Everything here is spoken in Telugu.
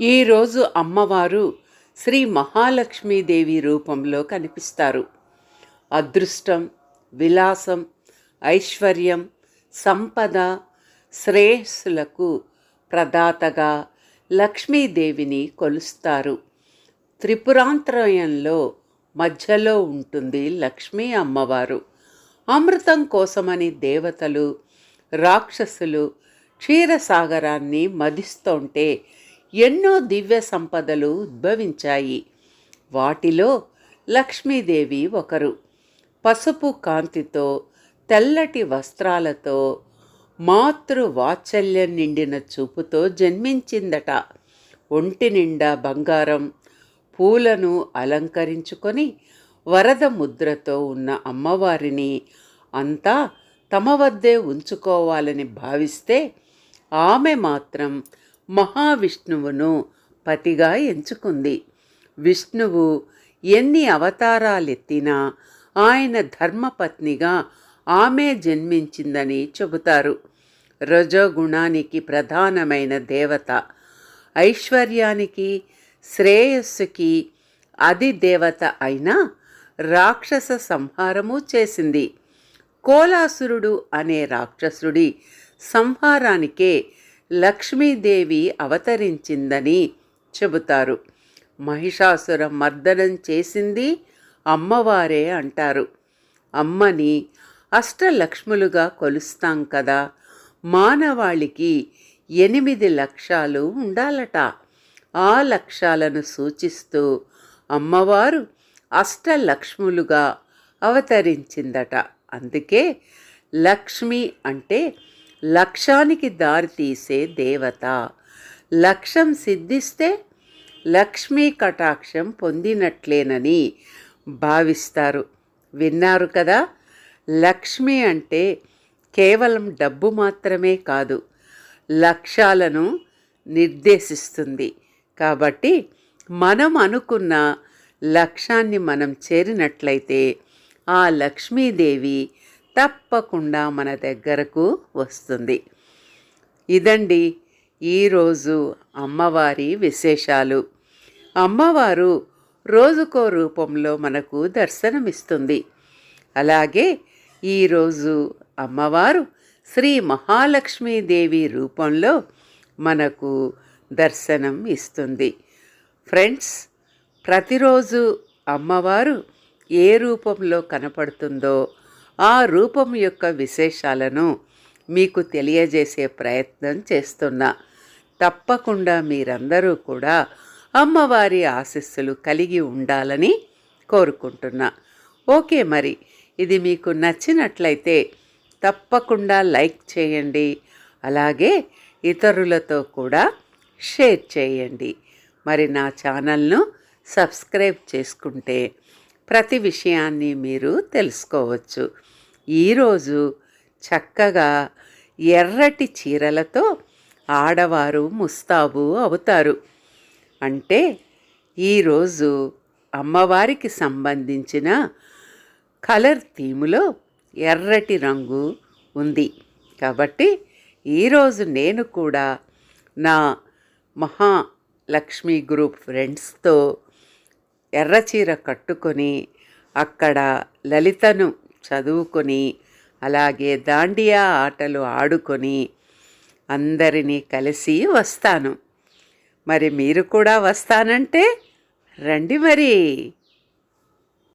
ఈరోజు అమ్మవారు శ్రీ మహాలక్ష్మీదేవి రూపంలో కనిపిస్తారు. అదృష్టం విలాసం ఐశ్వర్యం సంపద శ్రేయస్సులకు ప్రదాతగా లక్ష్మీదేవిని కొలుస్తారు. త్రిపురాంతరయంలో మధ్యలో ఉంటుంది లక్ష్మీ అమ్మవారు. అమృతం కోసమని దేవతలు రాక్షసులు క్షీరసాగరాన్ని మదిస్తుంటే ఎన్నో దివ్య సంపదలు ఉద్భవించాయి. వాటిలో లక్ష్మీదేవి ఒకరు. పసుపు కాంతితో తెల్లటి వస్త్రాలతో మాతృ వాత్సల్యం నిండిన చూపుతో జన్మించిందట. ఒంటి నిండా బంగారం పూలను అలంకరించుకొని వరద ముద్రతో ఉన్న అమ్మవారిని అంతా తమ వద్దే ఉంచుకోవాలని భావిస్తే ఆమె మాత్రం మహావిష్ణువును పతిగా ఎంచుకుంది. విష్ణువు ఎన్ని అవతారాలెత్తినా ఆయన ధర్మపత్నిగా ఆమె జన్మించిందని చెబుతారు. రజోగుణానికి ప్రధానమైన దేవత ఐశ్వర్యానికి శ్రేయస్సుకి అది దేవత అయినా రాక్షస సంహారము చేసింది. కోలాసురుడు అనే రాక్షసుడి సంహారానికే లక్ష్మీదేవి అవతరించిందని చెబుతారు. మహిషాసుర మర్దనం చేసింది అమ్మవారే అంటారు. అమ్మని అష్టలక్ష్ములుగా కొలుస్తాం కదా మానవాళికి ఎనిమిది లక్ష్యాలు ఉండాలట. ఆ లక్ష్యాలను సూచిస్తూ అమ్మవారు అష్టలక్ష్ములుగా అవతరించిందట. అందుకే లక్ష్మి అంటే లక్ష్యానికి దారితీసే దేవత. లక్ష్యం సిద్ధిస్తే లక్ష్మీ కటాక్షం పొందినట్లేనని భావిస్తారు. విన్నారు కదా? లక్ష్మి అంటే కేవలం డబ్బు మాత్రమే కాదు లక్ష్యాలను నిర్దేశిస్తుంది. కాబట్టి మనం అనుకున్న లక్ష్యాన్ని మనం చేరినట్లయితే ఆ లక్ష్మీదేవి తప్పకుండా మన దగ్గరకు వస్తుంది. ఇదండి ఈరోజు అమ్మవారి విశేషాలు. అమ్మవారు రోజుకో రూపంలో మనకు దర్శనమిస్తుంది. అలాగే ఈరోజు అమ్మవారు శ్రీ మహాలక్ష్మీదేవి రూపంలో మనకు దర్శనం ఇస్తుంది. ఫ్రెండ్స్ ప్రతిరోజు అమ్మవారు ఏ రూపంలో కనపడుతుందో ఆ రూపం యొక్క విశేషాలను మీకు తెలియజేసే ప్రయత్నం చేస్తున్నా. తప్పకుండా మీరందరూ కూడా అమ్మవారి ఆశీస్సులు కలిగి ఉండాలని కోరుకుంటున్నా. ఓకే మరి ఇది మీకు నచ్చినట్లయితే తప్పకుండా లైక్ చేయండి అలాగే ఇతరులతో కూడా షేర్ చేయండి. మరి నా ఛానల్ను సబ్స్క్రైబ్ చేసుకుంటే ప్రతి విషయాన్ని మీరు తెలుసుకోవచ్చు. ఈరోజు చక్కగా ఎర్రటి చీరలతో ఆడవారు ముస్తాబు అవుతారు. అంటే ఈరోజు అమ్మవారికి సంబంధించిన కలర్ థీములో ఎర్రటి రంగు ఉంది. కాబట్టి ఈరోజు నేను కూడా నా మహాలక్ష్మి గ్రూప్ ఫ్రెండ్స్తో ఎర్రచీర కట్టుకొని అక్కడ లలితను చదువుకొని అలాగే దాండియా ఆటలు ఆడుకొని అందరినీ కలిసి వస్తాను. మరి మీరు కూడా వస్తానంటే రండి మరి.